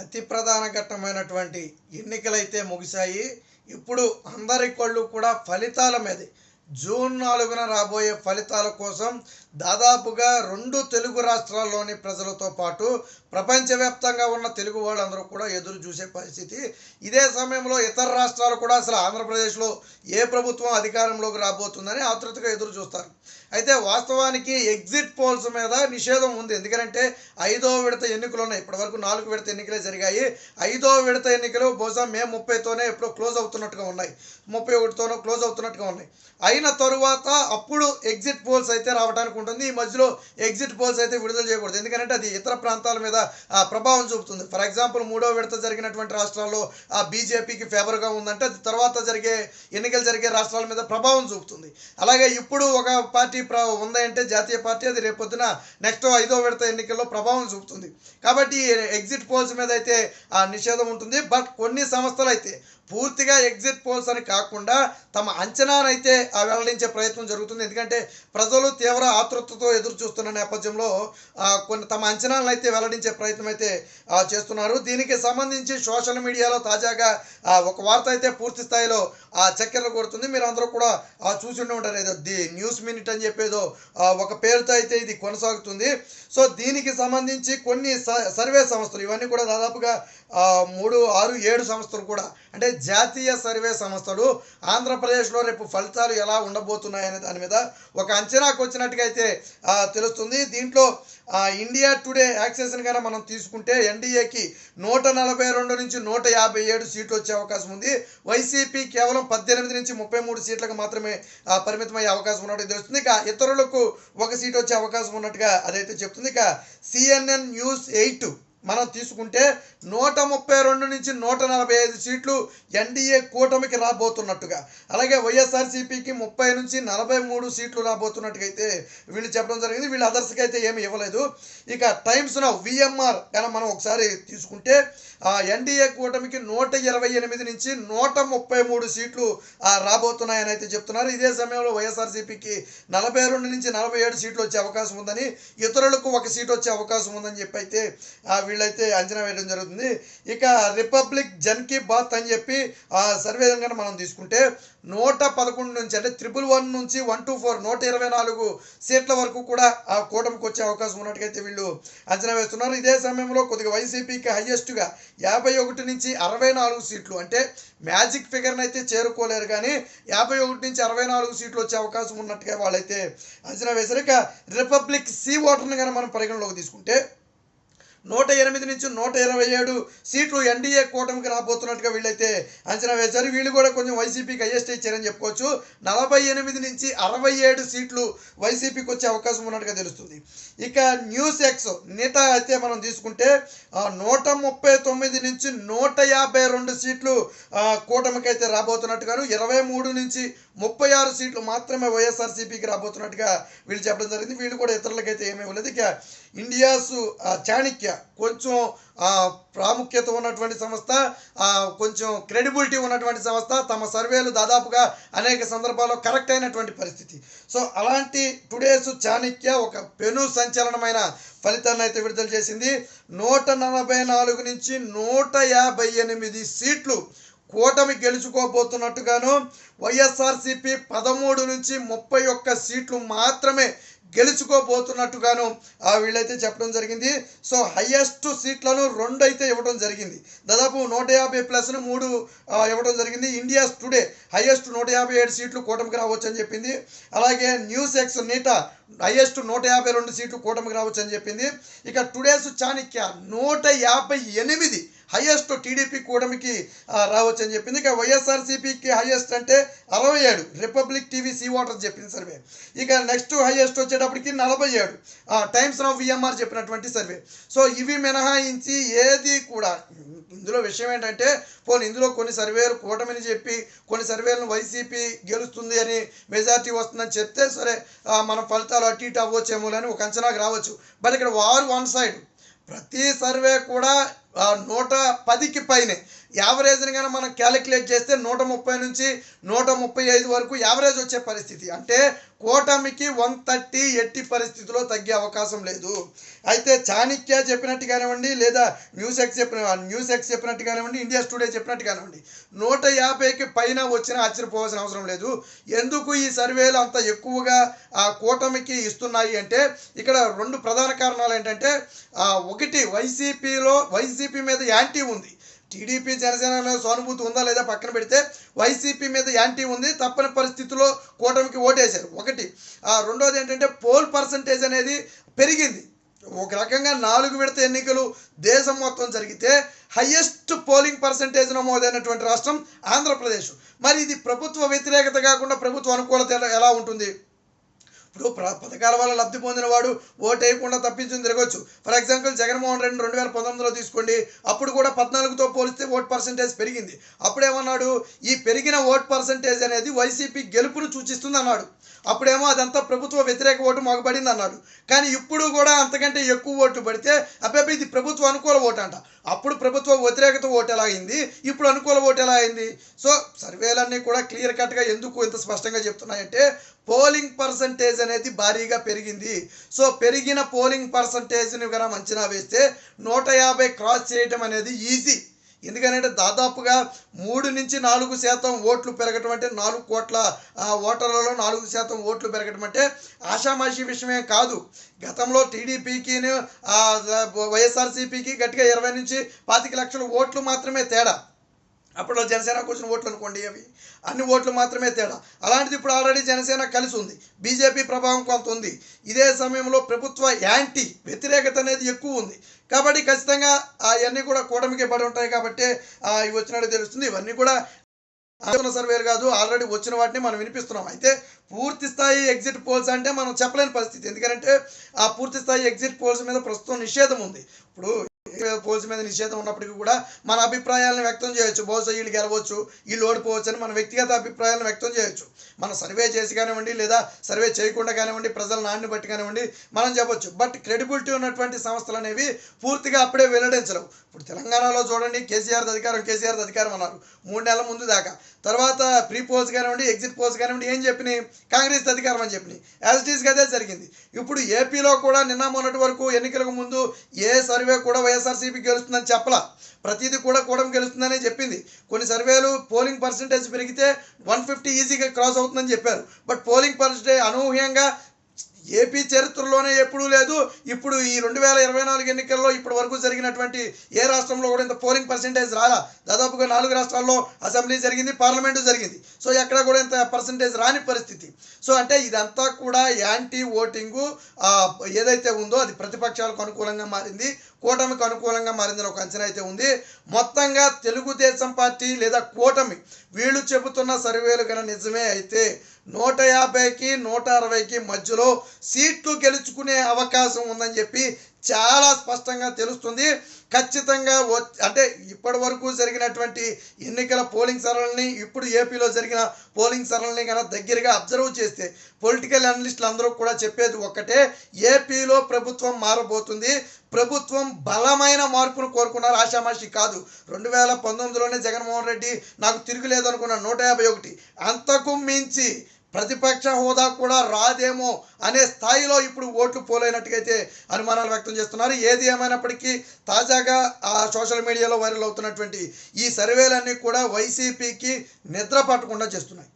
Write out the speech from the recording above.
అతి ప్రధాన ఘట్టమైనటువంటి ఎన్నికలైతే ముగిశాయి ఇప్పుడు అందరి కళ్ళు కూడా ఫలితాల మీదే. జూన్ నాలుగున రాబోయే ఫలితాల కోసం దాదాపుగా రెండు తెలుగు రాష్ట్రాల్లోని ప్రజలతో పాటు ప్రపంచవ్యాప్తంగా ఉన్న తెలుగు వాళ్ళందరూ కూడా ఎదురు చూసే పరిస్థితి. ఇదే సమయంలో ఇతర రాష్ట్రాలు కూడా అసలు ఆంధ్రప్రదేశ్లో ఏ ప్రభుత్వం అధికారంలోకి రాబోతుందని ఆతృతగా ఎదురు చూస్తారు. అయితే వాస్తవానికి ఎగ్జిట్ పోల్స్ మీద నిషేధం ఉంది. ఎందుకంటే ఐదో విడత ఎన్నికలు ఉన్నాయి. ఇప్పటివరకు నాలుగు విడత ఎన్నికలే జరిగాయి. ఐదో విడత ఎన్నికలు బహుశా మే ముప్పైతోనే ఎప్పుడో క్లోజ్ అవుతున్నట్టుగా ఉన్నాయి. ముప్పై ఒకటితోనో క్లోజ్ అవుతున్నట్టుగా ఉన్నాయి. అయిన తరువాత అప్పుడు ఎగ్జిట్ పోల్స్ అయితే రావడానికి ఉంటుంది. ఈ మధ్యలో ఎగ్జిట్ పోల్స్ అయితే విడుదల చేయకూడదు. ఎందుకంటే అది ఇతర ప్రాంతాల మీద ప్రభావం చూపుతుంది. ఫర్ ఎగ్జాంపుల్ మూడో విడత జరిగినటువంటి రాష్ట్రాల్లో ఆ బీజేపీకి ఫేవర్గా ఉందంటే అది తర్వాత జరిగే ఎన్నికలు జరిగే రాష్ట్రాల మీద ప్రభావం చూపుతుంది. అలాగే ఇప్పుడు ఒక పార్టీ పార్టీ ఉందంటే జాతీయ పార్టీ అది రేపొద్దున నెక్స్ట్ ఐదో విడత ఎన్నికల్లో ప్రభావం చూపుతుంది. కాబట్టి ఎగ్జిట్ పోల్స్ మీద అయితే ఆ నిషేధం ఉంటుంది. బట్ కొన్ని సంస్థలు అయితే పూర్తిగా ఎగ్జిట్ పోల్స్ అని కాకుండా తమ అంచనానైతే ఆ వెల్లడించే ప్రయత్నం జరుగుతుంది. ఎందుకంటే ప్రజలు తీవ్ర ఆతృతతో ఎదురు చూస్తున్న నేపథ్యంలో కొన్ని తమ అంచనాలను అయితే వెల్లడించే ప్రయత్నం అయితే చేస్తున్నారు. దీనికి సంబంధించి సోషల్ మీడియాలో తాజాగా ఒక వార్త అయితే పూర్తి స్థాయిలో ఆ చక్కెర కొడుతుంది. మీరు అందరూ కూడా చూసి ఉండే ఉంటారు. ఏదో ది న్యూస్ మినిట్ అని చెప్పేదో ఒక పేరుతో అయితే ఇది కొనసాగుతుంది. సో దీనికి సంబంధించి కొన్ని స- సర్వే సంస్థలు ఇవన్నీ కూడా దాదాపుగా మూడు ఆరు ఏడు సంస్థలు కూడా అంటే జాతీయ సర్వే సంస్థలు ఆంధ్రప్రదేశ్లో రేపు ఫలితాలు ఎలా ఉండబోతున్నాయనే దాని మీద ఒక అంచనాకు వచ్చినట్టుగా అయితే తెలుస్తుంది. దీంట్లో ఇండియా టుడే యాక్సెస్ని కనుక మనం తీసుకుంటే ఎన్డీఏకి నూట నలభై రెండు నుంచి నూట యాభై ఏడు సీట్లు వచ్చే అవకాశం ఉంది. వైసీపీ కేవలం పద్దెనిమిది నుంచి ముప్పై మూడు సీట్లకు మాత్రమే పరిమితమయ్యే అవకాశం ఉన్నట్టు తెలుస్తుంది. ఇక ఇతరులకు ఒక సీట్ వచ్చే అవకాశం ఉన్నట్టుగా అదైతే చెప్తుంది. ఇక సిఎన్ఎన్ న్యూస్ ఎయిట్ మనం తీసుకుంటే నూట ముప్పై రెండు నుంచి నూట నలభై ఐదు సీట్లు ఎన్డీఏ కూటమికి రాబోతున్నట్టుగా. అలాగే వైఎస్ఆర్సీపీకి ముప్పై నుంచి నలభై మూడు సీట్లు రాబోతున్నట్టుగా అయితే వీళ్ళు చెప్పడం జరిగింది. వీళ్ళు అదర్స్కి అయితే ఏమి ఇవ్వలేదు. ఇక టైమ్స్ నా విఎంఆర్ కానీ మనం ఒకసారి తీసుకుంటే ఎన్డీఏ కూటమికి నూట ఇరవై ఎనిమిది నుంచి నూట ముప్పై మూడు సీట్లు రాబోతున్నాయని అయితే చెప్తున్నారు. ఇదే సమయంలో వైఎస్ఆర్సీపీకి నలభై రెండు నుంచి నలభై ఏడు సీట్లు వచ్చే అవకాశం ఉందని ఇతరులకు ఒక సీట్ వచ్చే అవకాశం ఉందని చెప్పి అయితే వీళ్ళు వీళ్ళైతే అంచనా వేయడం జరుగుతుంది. ఇక రిపబ్లిక్ జన్ బాత్ అని చెప్పి ఆ సర్వే విధంగా మనం తీసుకుంటే నూట పదకొండు నుంచి అంటే త్రిపుల్ వన్ నుంచి వన్ టూ ఫోర్ నూట ఇరవై నాలుగు సీట్ల వరకు కూడా ఆ కూటమికి వచ్చే అవకాశం ఉన్నట్టుగా వీళ్ళు అంచనా వేస్తున్నారు. ఇదే సమయంలో కొద్దిగా వైసీపీకి హయ్యెస్ట్గా యాభై ఒకటి నుంచి అరవై నాలుగు సీట్లు అంటే మ్యాజిక్ ఫిగర్ని అయితే చేరుకోలేరు కానీ యాభై ఒకటి నుంచి అరవై నాలుగు సీట్లు వచ్చే అవకాశం ఉన్నట్టుగా వాళ్ళైతే అంచనా వేశారు. ఇక రిపబ్లిక్ సి ఓటర్ని కానీ మనం పరిగణలోకి తీసుకుంటే నూట ఎనిమిది నుంచి నూట ఇరవై ఏడు సీట్లు ఎన్డీఏ కూటమికి రాబోతున్నట్టుగా వీళ్ళైతే అంచనా వేశారు. వీళ్ళు కూడా కొంచెం వైసీపీకి హైయెస్ట్ ఇచ్చారని చెప్పుకోవచ్చు. నలభై ఎనిమిది నుంచి అరవై ఏడు సీట్లు వైసీపీకి వచ్చే అవకాశం ఉన్నట్టుగా తెలుస్తుంది. ఇక న్యూస్ ఎక్స్ నేత అయితే మనం తీసుకుంటే నూట ముప్పై తొమ్మిది నుంచి నూట యాభై రెండు సీట్లు కూటమికి అయితే రాబోతున్నట్టుగాను ఇరవై మూడు నుంచి ముప్పై ఆరు సీట్లు మాత్రమే వైఎస్ఆర్సీపీకి రాబోతున్నట్టుగా వీళ్ళు చెప్పడం జరిగింది. వీళ్ళు కూడా ఇతరులకైతే ఏమీ ఇవ్వలేదు. ఇక ఇండియాస్ చాణిక్య చాణక్య కొంచెం ప్రాముఖ్యత ఉన్నటువంటి సంస్థ కొంచెం క్రెడిబిలిటీ ఉన్నటువంటి సంస్థ తమ సర్వేలు దాదాపుగా అనేక సందర్భాల్లో కరెక్ట్ అయినటువంటి పరిస్థితి. సో అలాంటి టుడేస్ చాణక్య ఒక పెను సంచలనమైన ఫలితాన్ని అయితే విడుదల చేసింది. నూట నలభై నాలుగు నుంచి నూట యాభై ఎనిమిది సీట్లు కూటమి గెలుచుకోబోతున్నట్టుగాను వైఎస్ఆర్సీపీ పదమూడు నుంచి ముప్పై ఒక్క సీట్లు మాత్రమే గెలుచుకోబోతున్నట్టుగాను ఆ వీళ్ళైతే చెప్పడం జరిగింది. సో హయ్యెస్ట్ సీట్లను రెండు అయితే ఇవ్వడం జరిగింది. దాదాపు నూట యాభై ప్లస్ను మూడు ఇవ్వడం జరిగింది. ఇండియాస్ టుడే హయ్యెస్ట్ నూట యాభై ఏడు సీట్లు కూటమికి రావచ్చు అని చెప్పింది. అలాగే న్యూస్ ఎక్స్ నీటా హయ్యెస్ట్ నూట యాభై రెండు సీట్లు కూటమికి రావచ్చు అని చెప్పింది. ఇక టుడేస్ చాణక్య నూట యాభై ఎనిమిది హైయెస్ట్ టీడీపీ కూటమికి రావచ్చు అని చెప్పింది. ఇక వైఎస్ఆర్సీపీకి హైయెస్ట్ అంటే అరవై ఏడు. రిపబ్లిక్ టీవీ సీ వాటర్ చెప్పింది సర్వే ఇక నెక్స్ట్ హైయెస్ట్ వచ్చేటప్పటికి నలభై ఏడు. టైమ్స్ ఆఫ్ విఎంఆర్ చెప్పినటువంటి సర్వే సో ఇవి మినహాయించి ఏది కూడా ఇందులో విషయం ఏంటంటే పోనీ ఇందులో కొన్ని సర్వేలు కూటమిని చెప్పి కొన్ని సర్వేలను వైసీపీ గెలుస్తుంది అని మెజార్టీ వస్తుందని చెప్తే సరే మన ఫలితాలు అటు ఇటు అవ్వచ్చేమో అని ఒక అంచనాకు రావచ్చు. బట్ ఇక్కడ వారు వన్ సైడ్ ప్రతి సర్వే కూడా నూట పదికి పైనే. యావరేజ్ని కానీ మనం క్యాలిక్యులేట్ చేస్తే నూట ముప్పై నుంచి నూట ముప్పై ఐదు వరకు యావరేజ్ వచ్చే పరిస్థితి. అంటే కూటమికి వన్ థర్టీ ఎట్టి పరిస్థితిలో తగ్గే అవకాశం లేదు. అయితే చాణిక్య చెప్పినట్టు కానివ్వండి లేదా న్యూస్ ఎక్స్ చెప్పిన న్యూస్ ఎక్స్ చెప్పినట్టు కానివ్వండి ఇండియా స్టూడియో చెప్పినట్టు కానివ్వండి నూట యాభైకి పైన వచ్చినా ఆశ్చర్యపోవాల్సిన అవసరం లేదు. ఎందుకు ఈ సర్వేలు అంత ఎక్కువగా ఆ కూటమికి ఇస్తున్నాయి అంటే ఇక్కడ రెండు ప్రధాన కారణాలు ఏంటంటే ఒకటి వైసీపీలో వైసీపీ మీద యాంటీ ఉంది. టీడీపీ జనసేన మీద సానుభూతి ఉందా లేదా పక్కన పెడితే వైసీపీ మీద యాంటీ ఉంది. తప్పని పరిస్థితుల్లో కూటమికి ఓటేశారు. ఒకటి. ఆ, రెండోది ఏంటంటే పోల్ పర్సంటేజ్ అనేది పెరిగింది. ఒక రకంగా నాలుగు విడత ఎన్నికలు దేశం మొత్తం జరిగితే హయ్యెస్ట్ పోలింగ్ పర్సంటేజ్ నమోదైనటువంటి రాష్ట్రం ఆంధ్రప్రదేశ్. మరి ఇది ప్రభుత్వ వ్యతిరేకత కాకుండా ప్రభుత్వ అనుకూలత ఎలా ఉంటుంది? ఇప్పుడు ప్ర పథకాల వల్ల లబ్ధి పొందిన వాడు ఓటు వేయకుండా తప్పించుకుని తిరగొచ్చు. ఫర్ ఎగ్జాంపుల్ జగన్మోహన్ రెడ్డి రెండు వేల పంతొమ్మిదిలో తీసుకోండి. అప్పుడు కూడా పద్నాలుగుతో పోలిస్తే ఓట్ పర్సంటేజ్ పెరిగింది. అప్పుడేమన్నాడు? ఈ పెరిగిన ఓట్ పర్సంటేజ్ అనేది వైసీపీ గెలుపును సూచిస్తుంది అన్నాడు. అప్పుడేమో అదంతా ప్రభుత్వ వ్యతిరేక ఓటు మగబడింది అన్నాడు. కానీ ఇప్పుడు కూడా అంతకంటే ఎక్కువ ఓటు పడితే అబ్బాయి ఇది ప్రభుత్వ అనుకూల ఓటు అంట. అప్పుడు ప్రభుత్వ వ్యతిరేకత ఓటు ఎలా అయింది? ఇప్పుడు అనుకూల ఓటు ఎలా అయింది? సో సర్వేలన్నీ కూడా క్లియర్ కట్గా ఎందుకు ఇంత స్పష్టంగా చెప్తున్నాయంటే పోలింగ్ పర్సంటేజ్ అనేది భారీగా పెరిగింది. సో పెరిగిన పోలింగ్ పర్సంటేజ్ని కనుక అంచనా వేస్తే నూట యాభై క్రాస్ చేయటం అనేది ఈజీ. ఎందుకంటే దాదాపుగా మూడు నుంచి నాలుగు శాతం ఓట్లు పెరగటం అంటే నాలుగు కోట్ల ఓటర్లలో నాలుగు శాతం ఓట్లు పెరగటం అంటే ఆషామాషి విషయమే కాదు. గతంలో టీడీపీకి వైఎస్ఆర్సీపీకి గట్టిగా ఇరవై నుంచి పాతిక లక్షల ఓట్లు మాత్రమే తేడా. అప్పుడు జనసేనకు వచ్చిన ఓట్లు అనుకోండి అవి. అన్ని ఓట్లు మాత్రమే తేడా. అలాంటిది ఇప్పుడు ఆల్రెడీ జనసేన కలిసి ఉంది. బీజేపీ ప్రభావం కొంత ఉంది. ఇదే సమయంలో ప్రభుత్వ యాంటీ వ్యతిరేకత అనేది ఎక్కువ ఉంది. కాబట్టి ఖచ్చితంగా అవన్నీ కూడా కూటమికి పడి ఉంటాయి కాబట్టి ఇవి వచ్చినట్టు తెలుస్తుంది. ఇవన్నీ కూడా ఆలోచన సర్వేలు కాదు. ఆల్రెడీ వచ్చిన వాటిని మనం వినిపిస్తున్నాం. అయితే పూర్తి స్థాయి ఎగ్జిట్ పోల్స్ అంటే మనం చెప్పలేని పరిస్థితి. ఎందుకంటే ఆ పూర్తి స్థాయి ఎగ్జిట్ పోల్స్ మీద ప్రస్తుతం నిషేధం ఉంది. ఇప్పుడు పోల్స్ మీద నిషేధం ఉన్నప్పటికీ కూడా మన అభిప్రాయాలను వ్యక్తం చేయొచ్చు. బహుశా వీళ్ళు గెలవచ్చు వీళ్ళు ఓడిపోవచ్చు అని మన వ్యక్తిగత అభిప్రాయాలను వ్యక్తం చేయొచ్చు. మనం సర్వే చేసి కానివ్వండి లేదా సర్వే చేయకుండా కానివ్వండి ప్రజల నాణ్యని బట్టి కానివ్వండి మనం చెప్పొచ్చు. బట్ క్రెడిబిలిటీ ఉన్నటువంటి సంస్థలు అనేవి పూర్తిగా అప్పుడే వెల్లడించలేవు ఇప్పుడు తెలంగాణలో చూడండి కేసీఆర్ అధికారం కేసీఆర్ అధికారం అన్నారు. మూడు నెలల ముందు దాకా. తర్వాత ప్రీ పోల్స్ కానివ్వండి ఎగ్జిట్ పోల్స్ కానివ్వండి ఏం చెప్పినాయి? కాంగ్రెస్ అధికారం అని చెప్పినాయి. యాజ్ ఇట్ ఈస్గా అదే జరిగింది. ఇప్పుడు ఏపీలో కూడా నిన్న మొన్నటి వరకు ఎన్నికలకు ముందు ఏ సర్వే కూడా వైఎస్ఆర్సీపీ గెలుస్తుందని చెప్పలా. ప్రతిదీ కూడా కూడం గెలుస్తుందనే చెప్పింది. కొన్ని సర్వేలు పోలింగ్ పర్సంటేజ్ పెరిగితే వన్ ఫిఫ్టీ ఈజీగా క్రాస్ అవుతుందని చెప్పారు. బట్ పోలింగ్ పర్సంటేజ్ అనూహ్యంగా ఏపీ చరిత్రలోనే ఎప్పుడూ లేదు. ఇప్పుడు ఈ రెండు వేల ఇరవై నాలుగు ఎన్నికల్లో ఇప్పటి వరకు జరిగినటువంటి ఏ రాష్ట్రంలో కూడా ఇంత పోలింగ్ పర్సంటేజ్ రాలా. దాదాపుగా నాలుగు రాష్ట్రాల్లో అసెంబ్లీ జరిగింది పార్లమెంటు జరిగింది. సో ఎక్కడ కూడా ఇంత పర్సంటేజ్ రాని పరిస్థితి. సో అంటే ఇదంతా కూడా యాంటీ ఓటింగు ఏదైతే ఉందో అది ప్రతిపక్షాలకు అనుకూలంగా మారింది. కూటమికి అనుకూలంగా మారిందని ఒక అంచనా అయితే ఉంది. మొత్తంగా తెలుగుదేశం పార్టీ లేదా కూటమి వీళ్ళు చెబుతున్న సర్వేలు కనుక నిజమే అయితే నూట యాభైకి నూట అరవైకి మధ్యలో సీట్లు గెలుచుకునే అవకాశం ఉందని చెప్పి చాలా స్పష్టంగా తెలుస్తుంది. ఖచ్చితంగా అంటే ఇప్పటి వరకు జరిగినటువంటి ఎన్నికల పోలింగ్ సరళిని ఇప్పుడు ఏపీలో జరిగిన పోలింగ్ సరళిని కనుక దగ్గరగా అబ్జర్వ్ చేస్తే పొలిటికల్ అనలిస్టులు అందరూ కూడా చెప్పేది ఒక్కటే ఏపీలో ప్రభుత్వం మారబోతుంది. ప్రభుత్వం బలమైన మార్పును కోరుకున్నారు ఆషామాషి కాదు. రెండు వేల పంతొమ్మిదిలోనే జగన్మోహన్ రెడ్డి నాకు తిరుగులేదు అనుకున్న నూట యాభై ఒకటి. అంతకు మించి ప్రతిపక్ష హోదా కూడా రాదేమో అనే స్థాయిలో ఇప్పుడు ఓట్లు పోలేనట్టుగైతే అనుమానాలు వ్యక్తం చేస్తున్నారు. ఏది ఏమైనప్పటికీ తాజాగా ఆ సోషల్ మీడియాలో వైరల్ అవుతున్నటువంటి ఈ సర్వేలన్నీ కూడా వైసీపీకి నిద్ర పట్టకుండా చేస్తున్నాయి.